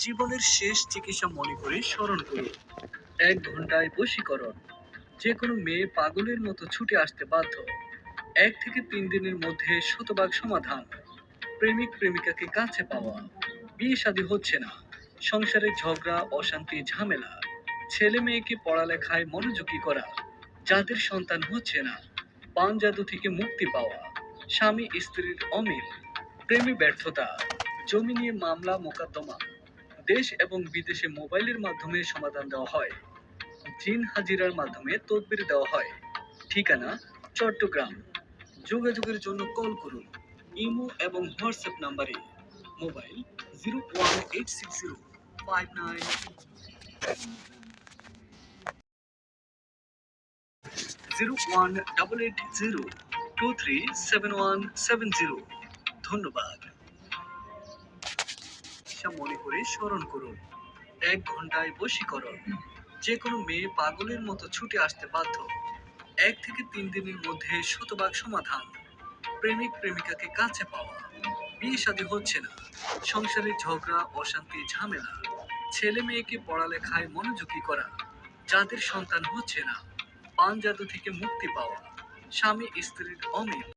জীবনের শেষ চিকিৎসা মনে করে স্মরণ করুন। এক ঘন্টায় বশীকরণ। যে কোনো মেয়ে পাগলের মতো ছুটে আসতে বাধ্য। এক থেকে তিন দিনের মধ্যে শতভাগ সমাধান। প্রেমিক প্রেমিকাকে কাছে পাওয়া। বিয়ে শাদী হচ্ছে না। সংসারে ঝগড়া, অশান্তি, ঝামেলা। ছেলে মেয়েকে পড়ালেখায় মনোযোগী করা। যাদের সন্তান হচ্ছে না, পান জাদু থেকে মুক্তি পাওয়া। স্বামী স্ত্রীর অমিল। প্রেমী ব্যর্থতা। জমি নিয়ে মামলা, মোকদ্দমা। দেশ এবং বিদেশে মোবাইলের মাধ্যমে সমাধান দেওয়া হয়। জিন হাজিরার মাধ্যমে তদবির দেওয়া হয়। ঠিকানা, চট্টগ্রাম। যোগাযোগের জন্য কল করুন। ইমো এবং হোয়াটসঅ্যাপ নাম্বারে। Mobile zero one eight six zero five nine. Zero one double eight zero two three seven one seven zero. ধন্যবাদ। চিকিৎসা মনে করে স্মরণ করুন। এক ঘন্টায় বশীকরণ। যে কোনো মেয়ে পাগলের মতো ছুটে আসতে বাধ্য। এক থেকে তিন দিনের মধ্যে শতভাগ সমাধান। প্রেমিক প্রেমিকাকে কাছে পাওয়া। বিয়ে শাদী হচ্ছে না। সংসারে ঝগড়া, অশান্তি, ঝামেলা। ছেলে মেয়েকে পড়ালেখায় মনোযোগী করা। যাদের সন্তান হচ্ছে না। পান জাদু থেকে মুক্তি পাওয়া। স্বামী স্ত্রীর অমিল।